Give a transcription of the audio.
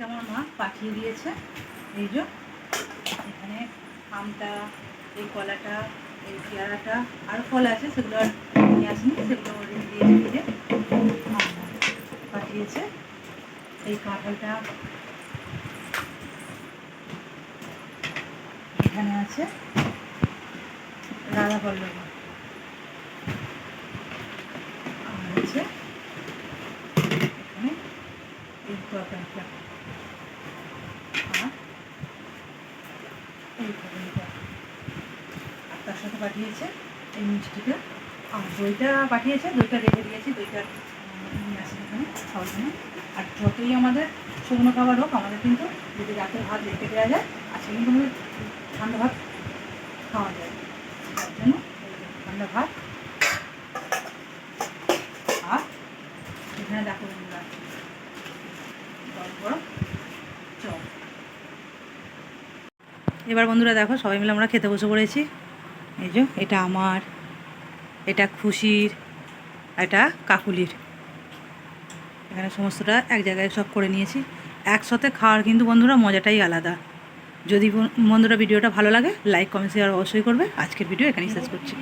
আজকে আমার মা পাঠিয়ে দিয়েছে। এই যে, এখানে আমটা, এই কলাটা, এই পেয়ারাটা, আর ফল আছে, সেগুলো আর নিয়ে আসিনি, সেগুলো রেখে দিয়েছে পাঠিয়েছে। এই কাঁঠালটা এখানে আছে। রাধা পল্লবী আর আছে এখানে এই তরকারিটা। আর তার সাথে পাঠিয়েছে, এই মিষ্টিটা। আর দইটা পাঠিয়েছে, দইটা রেখে দিয়েছি, দইটা নিয়ে আসেন এখানে, খাওয়ার জন্য। আর যতই আমাদের শুকনো খাবার হোক, আমাদের কিন্তু যদি রাতের ভাত রেখে দেওয়া যায়, আজকে কিন্তু আমাদের ঠান্ডা ভাত খাওয়া যায়। তার জন্য ঠান্ডা ভাত। আর এখানে দেখো, গরম গরম এবার বন্ধুরা দেখো, সবাই মিলে আমরা খেতে বসে পড়েছি। এই যে, এটা আমার, এটা খুশির এটা কাকুলির। এখানে সমস্তটা এক জায়গায় সব করে নিয়েছি। একসাথে খাওয়ার কিন্তু বন্ধুরা মজাটাই আলাদা। যদি বন্ধুরা ভিডিওটা ভালো লাগে লাইক কমেন্ট শেয়ার অবশ্যই করবে। আজকের ভিডিও এখানেই শেষ করছি।